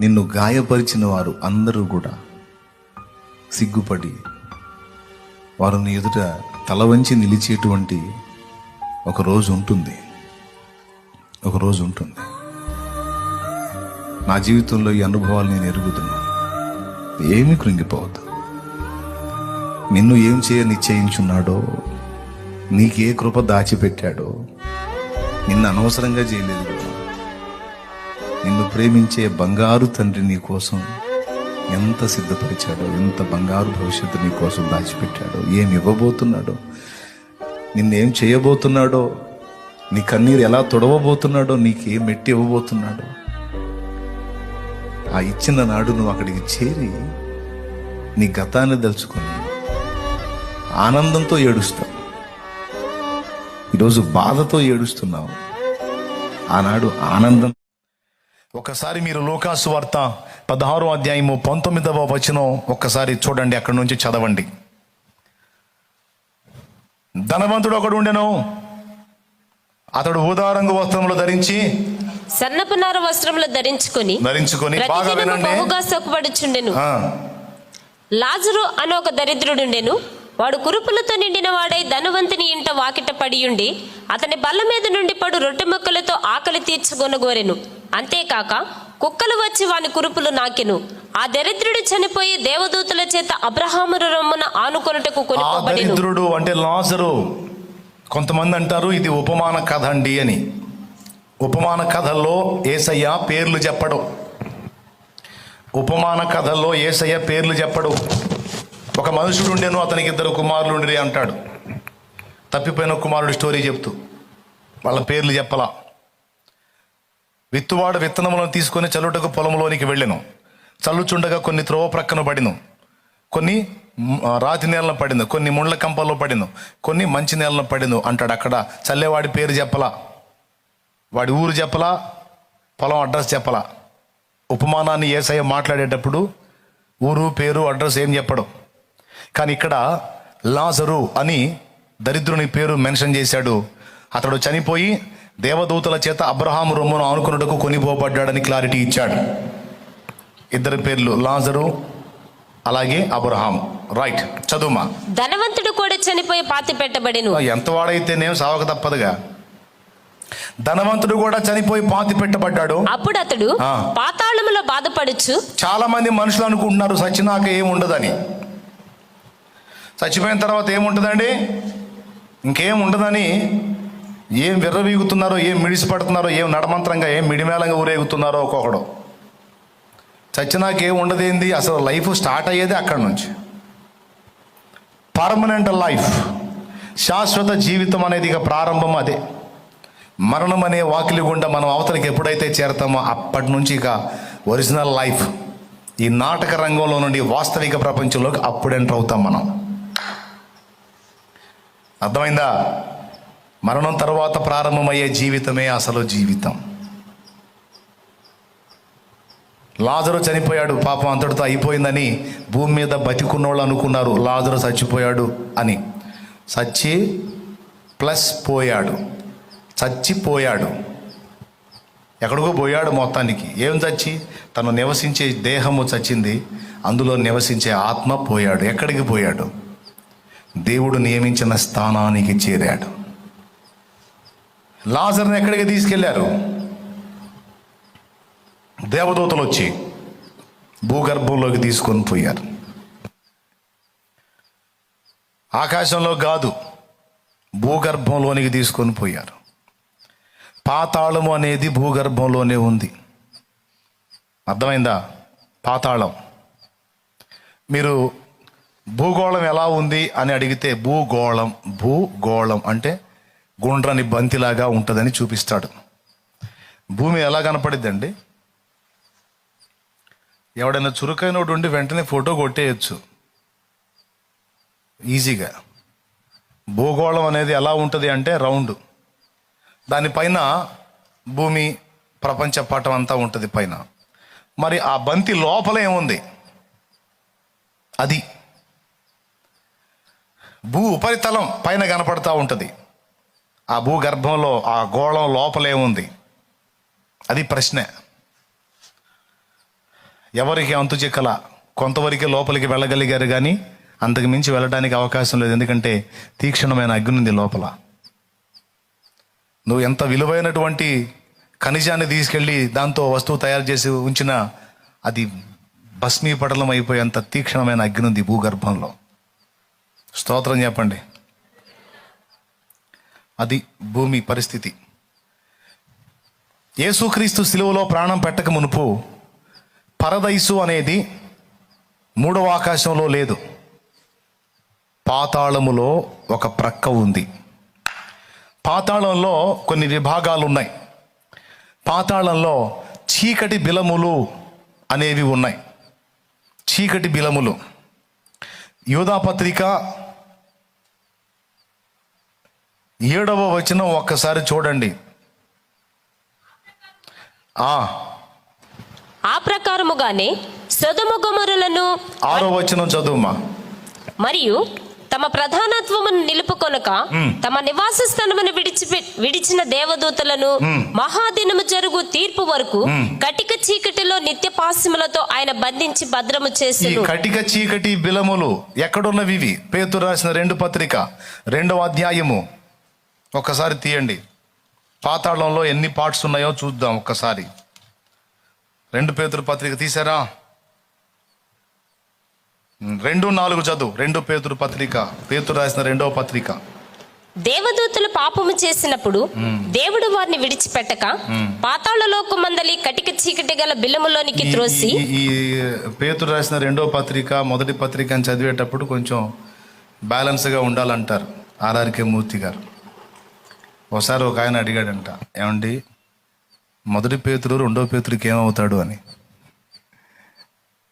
నిన్ను గాయపరిచిన వారు అందరూ కూడా సిగ్గుపడి వారు నీ ఎదుట తల వంచి నిలిచేటువంటి ఒక రోజు ఉంటుంది. ఒక రోజు ఉంటుంది. నా జీవితంలో ఈ అనుభవాలు నేను ఎరుగుతున్నాను ఏమీ కృంగిపోవద్దు. నిన్ను ఏం చేయ నిశ్చయించున్నాడో నీకే కృప దాచిపెట్టాడో నిన్ను అనవసరంగా చేయలేదు నిన్ను ప్రేమించే బంగారు తండ్రి నీ కోసం ఎంత సిద్ధపరిచాడో ఎంత బంగారు భవిష్యత్తు నీ కోసం దాచిపెట్టాడో ఏం ఇవ్వబోతున్నాడో నిన్నేం చేయబోతున్నాడో నీ కన్నీరు ఎలా తొడవబోతున్నాడో నీకేం మెట్టి ఇవ్వబోతున్నాడో ఆ ఇచ్చిన నాడు నువ్వు అక్కడికి చేరి నీ గతాన్ని దలుచుకొని ఆనందంతో ఏడుస్తావు. ఈరోజు బాధతో ఏడుస్తున్నావు. ఆనాడు ఆనందం ఒకసారి మీరు లోకాసు వార్త పదహారో అధ్యాయము పంతొమ్మిదవ వచనం ఒక్కసారి చూడండి అక్కడి నుంచి చదవండి. ధనవంతుడు ఒకడు ఉండెను. అతడు ఊదారంగు వస్త్రములు ధరించి సన్నపు నార వస్త్రములు ధరించుకొని ధరించుకొని బాగా వినండి. బహుగా లాజరు అని ఒక దరిద్రుడుండెను వాడు కురుపులతో నిండిన వాడై ధనవంతుని ఇంట వాకిట పడియుండి అతని బల్ల మీద నుండి పడు రొట్టె ముక్కలతో ఆకలి తీర్చుకొనగోరెను అంతేకాక కుక్కలు వచ్చి వాని కురుపులు నాకెను. ఆ దరిద్రుడు చనిపోయి దేవదూతల చేత అబ్రహామురు రమ్మున ఆనుకొనుటకు దరిద్రుడు అంటే లాజరు. కొంతమంది అంటారు ఇది ఉపమాన కథ అండి అని. ఉపమాన కథల్లో ఏసయ్య పేర్లు చెప్పడు. ఉపమాన కథల్లో ఏసయ్య పేర్లు చెప్పడు. ఒక మనుషుడు ఉండేను అతనికి ఇద్దరు కుమారులు ఉండిరి అంటాడు. తప్పిపోయిన కుమారుడు స్టోరీ చెప్తూ వాళ్ళ పేర్లు చెప్పలా. విత్తువాడు విత్తనములను తీసుకొని చల్లుటకు పొలంలోనికి వెళ్ళాను. చల్లుచుండగా కొన్ని త్రోవ ప్రక్కన పడిను. కొన్ని రాతి నేలను పడింది కొన్ని ముండ్ల కంపల్లో పడింది కొన్ని మంచి నేలను పడింది అంటాడు. అక్కడ చల్లేవాడి పేరు చెప్పలా. వాడి ఊరు చెప్పలా. పొలం అడ్రస్ చెప్పలా. ఉపమానాన్ని ఏసయ్య మాట్లాడేటప్పుడు ఊరు పేరు అడ్రస్ ఏం చెప్పడం. కానీ ఇక్కడ లాజరు అని దరిద్రుని పేరు మెన్షన్ చేశాడు. అతడు చనిపోయి దేవదూతల చేత అబ్రహాము రొమ్మును ఆనుకున్నట్టుకు కొనిపోబడ్డాడని క్లారిటీ ఇచ్చాడు. ఇద్దరి పేర్లు లాజరు అలాగే అబ్రహాం రైట్ చదువుమా? ధనవంతుడు కూడా చనిపోయి పాతి పెట్టబడెను. ఎంత వాడైతేనేం సావక తప్పదుగా. ధనవంతుడు కూడా చనిపోయి పాతి పెట్టబడ్డాడు. అప్పుడు అతడు. పాతాళములో బాధపడుచు చాలా మంది మనుషులు అనుకుంటున్నారు చచ్చినాక ఏం ఉండదని చచ్చిపోయిన తర్వాత ఏముంటుందండి? ఇంకేం ఉండదని ఏం విర్రవీగుతున్నారో ఏం మిడిసి పడుతున్నారో ఏం నడమంత్రంగా ఏం మిడిమేళంగా ఊరేగుతున్నారో ఒక్కొక్కడు. చచ్చినాక ఏం ఉండదేంది అసలు లైఫ్ స్టార్ట్ అయ్యేది అక్కడి నుంచి. పర్మనెంట్ లైఫ్ శాశ్వత జీవితం అనేది ఇక ప్రారంభం అదే. మరణం అనే వాకిలి గుండా మనం అవతలికి ఎప్పుడైతే చేరతామో అప్పటి నుంచి ఇక ఒరిజినల్ లైఫ్. ఈ నాటక రంగంలో నుండి వాస్తవిక ప్రపంచంలోకి అప్పుడు ఎంటర్ అవుతాం మనం. అర్థమైందా? మరణం తర్వాత ప్రారంభమయ్యే జీవితమే అసలు జీవితం. లాజరు చనిపోయాడు పాపం అంతటితో అయిపోయిందని భూమి మీద బతికున్నోళ్ళు అనుకున్నారు. లాజరు చచ్చిపోయాడు అని. చచ్చి ప్లస్ పోయాడు. చచ్చిపోయాడు. ఎక్కడికో పోయాడు మొత్తానికి. ఏం చచ్చి? తను నివసించే దేహము చచ్చింది. అందులో నివసించే ఆత్మ పోయాడు. ఎక్కడికి పోయాడు? దేవుడు నియమించిన స్థానానికి చేరాడు. లాజర్ని ఎక్కడికి తీసుకెళ్ళారు? దేవదూతలు వచ్చి భూగర్భంలోకి తీసుకొని పోయారు. ఆకాశంలో కాదు భూగర్భంలోనికి తీసుకొని పోయారు. పాతాళము అనేది భూగర్భంలోనే ఉంది. అర్థమైందా? పాతాళం. మీరు భూగోళం ఎలా ఉంది అని అడిగితే భూగోళం భూగోళం అంటే గుండ్రని బంతిలాగా ఉంటుందని చూపిస్తాడు. భూమి ఎలా కనపడిద్దండి? ఎవడైనా చురుకైనోడు ఉండి వెంటనే ఫోటో కొట్టేయచ్చు. ఈజీగా. భూగోళం అనేది ఎలా ఉంటుంది అంటే రౌండ్. దానిపైన భూమి ప్రపంచ పటం అంతా ఉంటుంది పైన. మరి ఆ బంతి లోపల ఏముంది? అది. భూ ఉపరితలం పైన కనపడుతూ ఉంటుంది. ఆ భూగర్భంలో ఆ గోళం లోపలే ఉంది. అది ప్రశ్న. ఎవరికి అంతు చిక్కల? కొంతవరకే లోపలికి వెళ్ళగలిగారు కానీ అంతకు మించి వెళ్ళడానికి అవకాశం లేదు. ఎందుకంటే తీక్షణమైన అగ్ని ఉంది లోపల. నువ్వు ఎంత విలువైనటువంటి ఖనిజాన్ని తీసుకెళ్ళి దాంతో వస్తువు తయారు చేసి ఉంచినా అది భస్మీపటలం అయిపోయేంత తీక్షణమైన అగ్ని ఉంది భూగర్భంలో. స్తోత్రం చెప్పండి. అది భూమి పరిస్థితి. యేసుక్రీస్తు శిలువలో ప్రాణం పెట్టక మునుపు పరదైసు అనేది మూడవ ఆకాశంలో లేదు. పాతాళములో ఒక ప్రక్క ఉంది. పాతాళంలో కొన్ని విభాగాలు ఉన్నాయి. పాతాళంలో చీకటి బిలములు అనేవి ఉన్నాయి. చీకటి బిలములు. యూధాపత్రిక ఏడవ వచనం ఒక్కసారి చూడండి. ఆ. ఆ ప్రకారముగానే సొదము గొమరులను ఆరో వచనం చదువుమా? మరియు తమ ప్రధానత్వమును నిలుపుకొనక తమ నివాస స్థలమును విడిచి విడిచిన దేవదూతలను మహాదినము జరుగు తీర్పు వరకు కటిక చీకటిలో నిత్య పాశ్యములతో ఆయన బంధించి భద్రము ఈ చేసెను. కటిక చీకటి బిలములు ఎక్కడున్నవి ఇవి? పేతురు రాసిన రెండు పత్రిక రెండవ అధ్యాయము. ఒక్కసారి తీయండి. పాతాళంలో ఎన్ని పార్ట్స్ ఉన్నాయో చూద్దాం ఒక్కసారి. రెండు పేతురు పత్రిక తీసారా రెండు నాలుగు చదువు. రెండు పేతురు పత్రిక. పేతురు రాసిన రెండవ పత్రిక. దేవదూతలు పాపము చేసినప్పుడు దేవుడు వారిని విడిచిపెట్టక పాతాళలోక మందలి కటిక చీకటి గల బిలములోనికి ఈ- త్రోసి ఈ- ఈ పేతురు రాసిన రెండో పత్రిక మొదటి పత్రిక అని చదివేటప్పుడు కొంచెం బ్యాలెన్స్గా ఉండాలంటారు. ఆర్ఆర్కే మూర్తి గారు. ఒకసారి ఒక ఆయన అడిగాడంట ఏమండి మొదటి పేతురు రెండో పేతుడికి ఏమవుతాడు అని?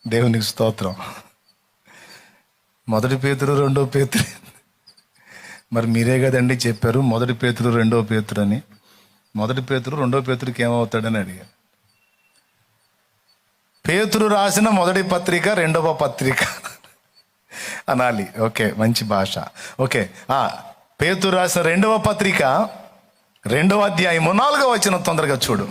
దేవునికి స్తోత్రం. మొదటి పేతురు రెండో పేతురు మరి మీరే కదండి చెప్పారు మొదటి పేతురు రెండో పేతురు అని. మొదటి పేతురు రెండో పేతుడికి ఏమవుతాడని అడిగారు పేతురు రాసిన మొదటి పత్రిక రెండవ పత్రిక అనాలి. ఓకే మంచి భాష. ఓకే పేతుడు పేతురు రాసిన రెండవ పత్రిక రెండవ అధ్యాయము నాలుగవ వచ్చిన తొందరగా చూడు.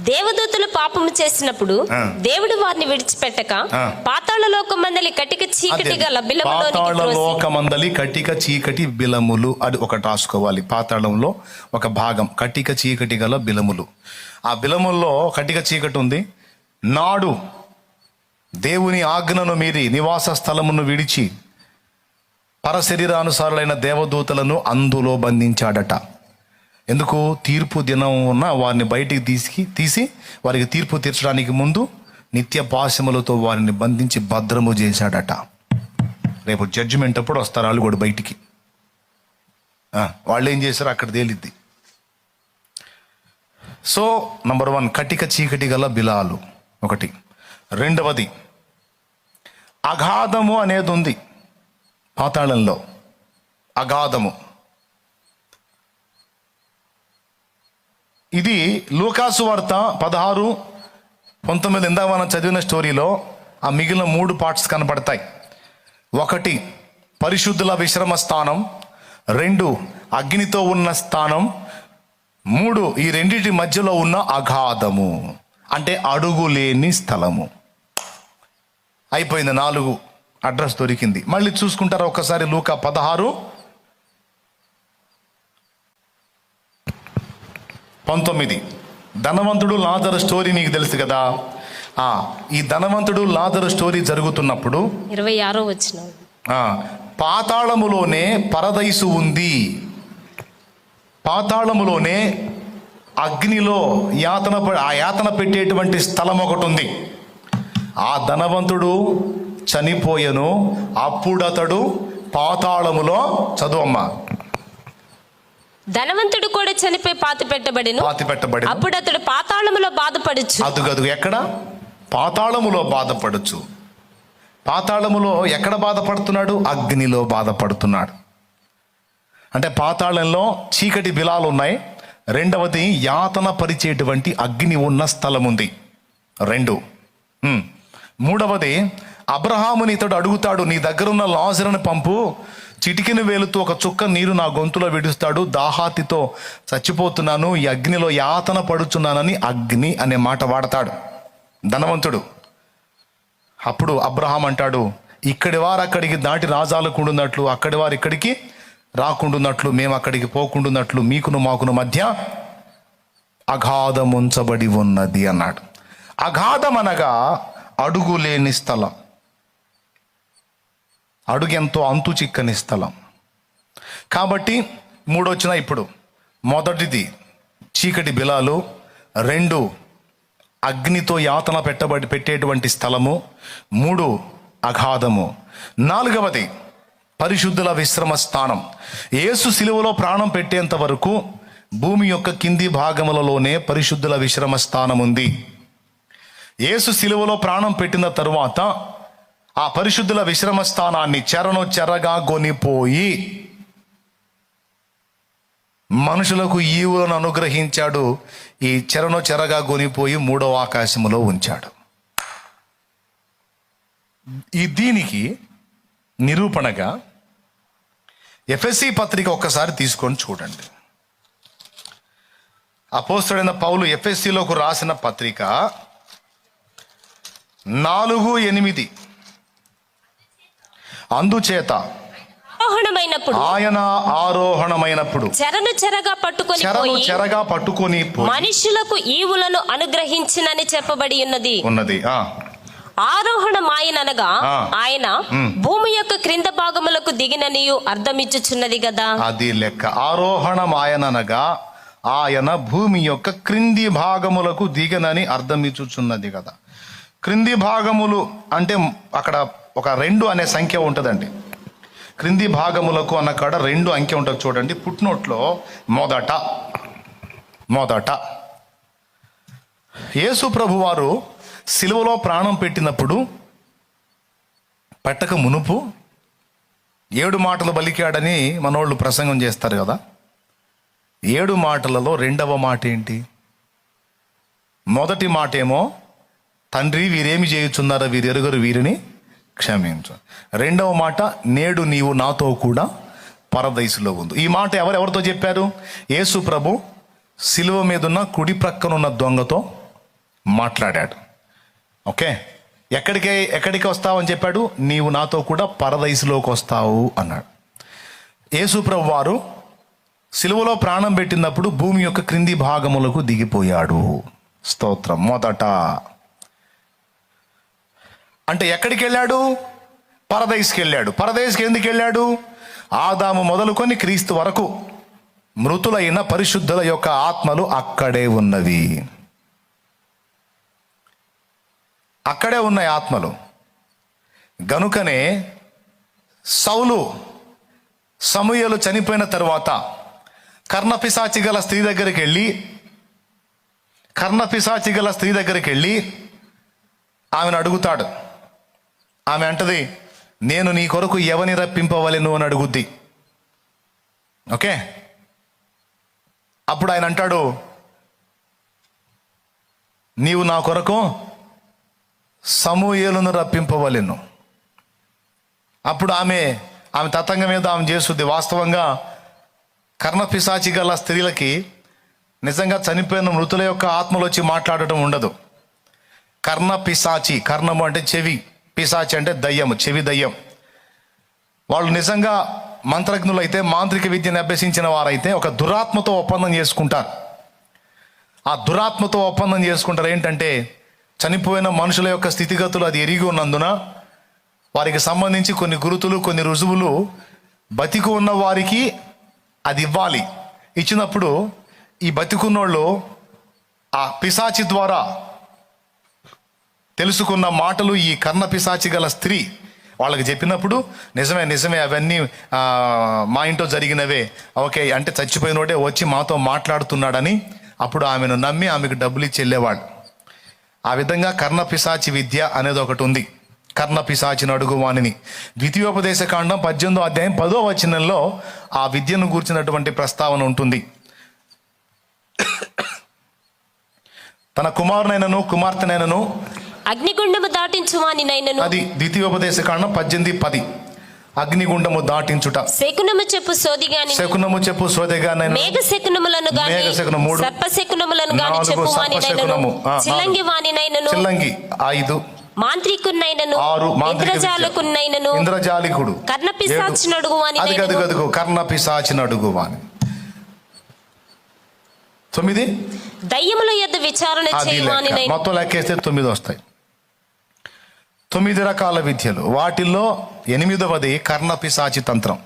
దేవదూతలు పాపము చేసినప్పుడు. దేవుడు వారిని విడిచిపెట్టక ఆ. పాతాళలోక మందలి కటిక చీకటి. గల పాతాళ లోకమందలి కటిక చీకటి బిలములు. అది ఒకటి రాసుకోవాలి పాతాళంలో ఒక భాగం కటిక చీకటి గల బిలములు. ఆ బిలముల్లో కటిక చీకటి ఉంది. నాడు దేవుని ఆజ్ఞను మీరి నివాస స్థలమును విడిచి పరశరీరానుసారులైన దేవదూతలను అందులో బంధించాడట. ఎందుకు తీర్పు దినం ఉన్న వారిని బయటికి తీసి తీసి వారికి తీర్పు తీర్చడానికి ముందు నిత్య పాశములతో వారిని బంధించి భద్రము చేశాడట. రేపు జడ్జిమెంట్ అప్పుడు వస్తారు వాళ్ళు కూడా బయటికి. వాళ్ళు ఏం చేశారు అక్కడ తేలిద్ది. సో నంబర్ వన్ కటిక చీకటి గల బిలాలు. ఒకటి. రెండవది అగాధము అనేది ఉంది పాతాళంలో. అగాధము. ఇది లూకాసు వార్త పదహారు పంతొమ్మిది ఇందాక మనం చదివిన స్టోరీలో ఆ మిగిలిన మూడు పార్ట్స్ కనపడతాయి. ఒకటి పరిశుద్ధుల విశ్రమ స్థానం. రెండు అగ్నితో ఉన్న స్థానం. మూడు ఈ రెండింటి మధ్యలో ఉన్న అగాధము. అంటే అడుగు లేని స్థలము. అయిపోయింది నాలుగు. అడ్రస్ దొరికింది. మళ్ళీ చూసుకుంటారా ఒకసారి లూకా పదహారు పంతొమ్మిది. ధనవంతుడు లాజరు స్టోరీ నీకు తెలుసు కదా? ఆ, ఈ ధనవంతుడు లాజరు స్టోరీ జరుగుతున్నప్పుడు ఇరవై ఆరో వచ్చిన పాతాళములోనే పరదైసు ఉంది. పాతాళములోనే అగ్నిలో యాతన ఆ యాతన పెట్టేటువంటి స్థలం ఒకటి ఉంది. ఆ ధనవంతుడు చనిపోయెను. అప్పుడు అతడు పాతాళములో చదువమ్మా. ధనవంతుడు కూడా చనిపోయి పాతి పెట్టబడిను. పాతి పెట్టబడి అప్పుడు అతడు పాతాళములో బాధపడుచు. అదుగదు ఎక్కడ? పాతాళములో బాధపడచ్చు పాతాళములో ఎక్కడ బాధపడుతున్నాడు? అగ్నిలో బాధపడుతున్నాడు. అంటే పాతాళంలో చీకటి బిలాలు ఉన్నాయి రెండవది యాతన పరిచేటువంటి అగ్ని ఉన్న స్థలం ఉంది రెండు. మూడవది అబ్రహాముని ఇతడు అడుగుతాడు నీ దగ్గరున్న లాజరుని పంపు చిటికిన వేలుతో ఒక చుక్క నీరు నా గొంతులో విడుస్తాడు. దాహాతితో చచ్చిపోతున్నాను. ఈ అగ్నిలో యాతన పడుచున్నానని అగ్ని అనే మాట వాడతాడు. ధనవంతుడు. అప్పుడు అబ్రహాం అంటాడు ఇక్కడి వారు అక్కడికి దాటి రాజాలకు ఉండున్నట్లు అక్కడి వారు ఇక్కడికి రాకుండున్నట్లు మేము అక్కడికి పోకుండున్నట్లు మీకును మాకును మధ్య అగాధం ఉంచబడి ఉన్నది అన్నాడు. అగాధం అనగా అడుగులేని స్థలం. అడుగెంతో అంతు చిక్కని స్థలం. కాబట్టి మూడొచ్చిన ఇప్పుడు. మొదటిది చీకటి బిలాలు రెండు అగ్నితో యాతన పెట్టబడి పెట్టేటువంటి స్థలము మూడు అఘాధము నాలుగవది పరిశుద్ధుల విశ్రమ స్థానం. యేసు శిలువలో ప్రాణం పెట్టేంత వరకు భూమి యొక్క కింది భాగములలోనే పరిశుద్ధుల విశ్రమ స్థానం ఉంది యేసు శిలువలో ప్రాణం పెట్టిన తరువాత ఆ పరిశుద్ధుల విశ్రమ స్థానాన్ని చెరను చెరగా కొనిపోయి మనుషులకు ఈవులను అనుగ్రహించాడు. ఈ చెరను చెరగా గొనిపోయి మూడవ ఆకాశములో ఉంచాడు. ఈ దీనికి నిరూపణగా ఎఫ్ఎస్సి పత్రిక ఒక్కసారి తీసుకొని చూడండి. అపోస్తుడైన పౌలు ఎఫ్ఎస్సిలోకి రాసిన పత్రిక నాలుగు ఎనిమిది. అందుచేత ఆరోహణమైనప్పుడు ఆయన ఆరోహణమైనప్పుడు చెరను చెరగా పట్టుకొని చెరను చెరగా పట్టుకొని మనుషులకు ఈవులను అనుగ్రహించినని చెప్పబడి ఉన్నది. ఉన్నది. ఆ. ఆరోహణమాయననగా ఆ. ఆయన. భూమి యొక్క క్రింద భాగములకు దిగిననియు అర్థమిచ్చుచున్నది కదా అది లెక్క. ఆరోహణమాయననగా ఆయన భూమి యొక్క క్రింది భాగములకు దిగనని అర్థం ఇచ్చుచున్నది కదా క్రింది భాగములు అంటే అక్కడ ఒక రెండు అనే సంఖ్య ఉంటుందండి. క్రింది భాగములకు అన్న కాడ రెండు అంకె ఉంటుంది చూడండి. పుట్నోట్లో మొదట మొదట. యేసు ప్రభు వారు సిలువలో ప్రాణం పెట్టినప్పుడు పెట్టక మునుపు ఏడు మాటలు బలికాడని మనోళ్ళు ప్రసంగం చేస్తారు కదా. ఏడు మాటలలో రెండవ మాట ఏంటి? మొదటి మాట ఏమో తండ్రి వీరేమి చేయుచున్నారో వీరెరుగురు వీరిని క్షమించు. రెండవ మాట నేడు నీవు నాతో కూడా పరదైసులో ఉంది ఈ మాట ఎవరెవరితో చెప్పారు? యేసు ప్రభు సిలువ మీదున్న కుడి ప్రక్కనున్న దొంగతో మాట్లాడాడు. ఓకే? ఎక్కడికి ఎక్కడికి వస్తావని చెప్పాడు? నీవు నాతో కూడా పరదైసులోకి వస్తావు అన్నాడు. యేసుప్రభు వారు సిలువలో ప్రాణం పెట్టినప్పుడు భూమి యొక్క క్రింది భాగములకు దిగిపోయాడు. స్తోత్రం. మొదట అంటే ఎక్కడికి వెళ్ళాడు పరదైస్కి వెళ్ళాడు పరదైస్కి ఎందుకు వెళ్ళాడు? ఆదాము మొదలుకొని క్రీస్తు వరకు మృతులైన పరిశుద్ధుల యొక్క ఆత్మలు అక్కడే ఉన్నవి. అక్కడే ఉన్నాయి ఆత్మలు. గనుకనే సౌలు సమూయలు చనిపోయిన తర్వాత కర్ణపిశాచి గల స్త్రీ దగ్గరికి వెళ్ళి కర్ణపిశాచి గల స్త్రీ దగ్గరికి వెళ్ళి ఆమెను అడుగుతాడు. ఆమె అంటది నేను నీ కొరకు ఎవని రప్పింపవలను? అని అడుగుద్ది. ఓకే? అప్పుడు ఆయన అంటాడు నీవు నా కొరకు సమూహలను రప్పింపవలను. అప్పుడు ఆమె ఆమె తతంగం మీద ఆమె చేస్తుంది. వాస్తవంగా కర్ణపిశాచి గల స్త్రీలకి నిజంగా చనిపోయిన మృతుల యొక్క ఆత్మలు వచ్చి మాట్లాడటం ఉండదు. కర్ణ పిశాచి కర్ణము అంటే చెవి. పిశాచి అంటే దయ్యము చెవి దయ్యం. వాళ్ళు నిజంగా మంత్రజ్ఞులు అయితే మాంత్రిక విద్యను అభ్యసించిన వారైతే ఒక దురాత్మతో ఒప్పందం చేసుకుంటారు. ఆ దురాత్మతో ఒప్పందం చేసుకుంటారు ఏంటంటే చనిపోయిన మనుషుల యొక్క స్థితిగతులు అది ఎరిగి ఉన్నందున వారికి సంబంధించి కొన్ని గురుతులు కొన్ని రుజువులు బతికి ఉన్న వారికి అది ఇవ్వాలి. ఇచ్చినప్పుడు ఈ బతికున్నోళ్ళు ఆ పిశాచి ద్వారా తెలుసుకున్న మాటలు ఈ కర్ణ పిశాచి గల స్త్రీ వాళ్ళకి చెప్పినప్పుడు నిజమే నిజమే అవన్నీ మా ఇంట్లో జరిగినవే. ఓకే అంటే చచ్చిపోయినోడే వచ్చి మాతో మాట్లాడుతున్నాడని అప్పుడు ఆమెను నమ్మి ఆమెకు డబ్బులు ఇచ్చి వెళ్ళేవాడు. ఆ విధంగా కర్ణ పిశాచి విద్య అనేది ఒకటి ఉంది. కర్ణ పిశాచిని అడుగు వాణిని. ద్వితీయోపదేశ కాండం పద్దెనిమిదో అధ్యాయం పదో వచనంలో ఆ విద్యను గూర్చినటువంటి ప్రస్తావన ఉంటుంది. తన కుమారునైనను కుమార్తెనైనను అగ్నిగుండము దాటించు వానినైనను అది ద్వితీయోపదేశ కాండం పద్దెనిమిది పది. అగ్నిగుండము దాటించుట. శకునము చెప్పు సోది గాని శకునము చెప్పు సోదెగానైనా మేఘ శకునములను గాని మేఘ శకునం మూడు. సర్ప శకునములను గాని చెప్పు శకునము. ఆ, చిల్లంగి వానినైనను చిల్లంగి ఐదు. మాంత్రికున్నైనను ఆరు. ఇంద్రజాలకున్నైనను ఇంద్రజాలికుడు. కర్ణ పిశాచినడుగు ఏడు. అది గది గదుగు కర్ణ పిశాచినడుగు వాని. తొమ్మిది? దయ్యముల యొద్ద విచారణ చేయవానినైన మొత్తం లెక్కేస్తే తొమ్మిది వస్తాయి. తొమ్మిది రకాల విద్యలు. వాటిల్లో ఎనిమిదవది కర్ణ పిశాచి తంత్రం.